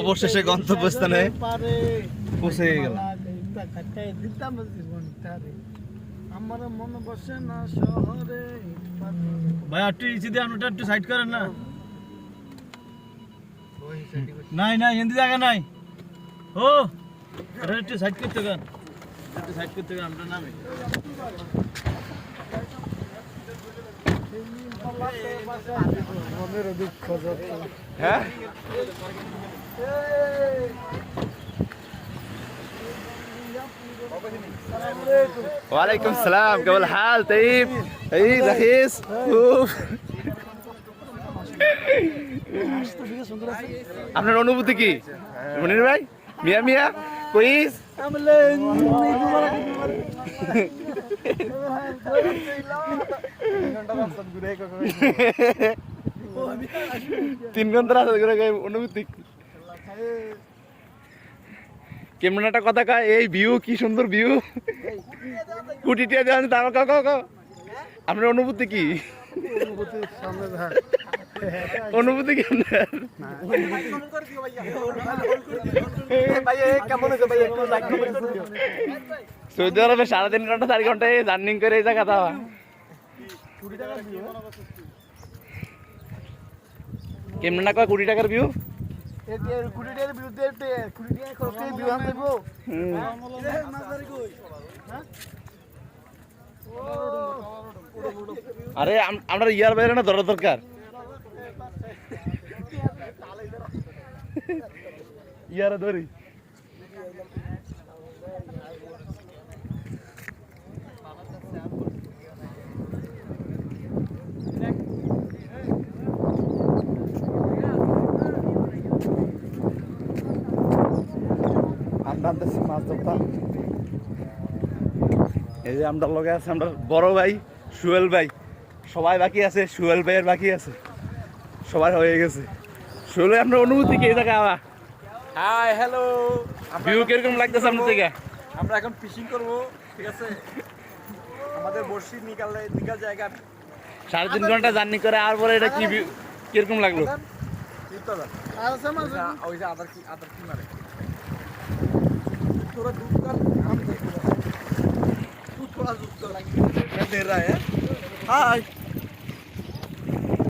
অবশেষে গন্তব্যস্থানে পৌঁছে শহরে। ভাই একটু ইসি দিয়ে আমরা একটু সাইড করেন না। নাই নাই হিন্দি জায়গা নাই। ও এটা একটু সাইড করতে গান একটু সাইড করতে গান আমরা নামে। মনের দুঃখ হ্যাঁ? ওয়ালাইকুম সালাম কেবল হাল তাইব? এই রাহিস। আপনার অনুভূতি কি? মনির ভাই? মিয়া মিয়া? কইস? আমলে তিন ঘণ্টা রাস্তা করে গেছে অনুভূতি। কি? কেমন একটা কথা কয়? এই ভিউ কি সুন্দর ভিউ কুটিটিয়া দেওয়া কাউ কাউ আপনার অনুভূতি কি? অনুভূতি কি সৌদি আরবে সাড়ে তিন ঘণ্টা চার ঘন্টায় জার্নিং করে এই জায়গা যাওয়া কেমন না কয় টাকার ভিউ কুড়ি টাকার বিরুদ্ধে কুড়ি করে বিমান দেবো। আরে আম- আমরা ইয়ার বাইরে না ধরা দরকার। ইয়ারে ধরি। আমরা মাছ ধরতাম এই যে আমরা লগে আছে আমরা বড় ভাই সুয়েল ভাই। সবাই বাকি আছে সুয়েল ভাইয়ের বাকি আছে। সবার হয়ে গেছে। সুয়েল ভাই আপনার অনুভূতি কি এই আবার? হাই হ্যালো ভিউ কীরকম লাগতেছে আপনার থেকে? আমরা এখন ফিশিং করব ঠিক আছে? আমাদের বর্ষি নিকালে নিকাল জায়গা। সাড়ে তিন ঘণ্টা জার্নি করে আর পরে এটা কি কীরকম লাগল? আদার কি আদার কি মারে थोड़ा दूध का काम दूध थोड़ा दूध का लगे दे रहा है हाँ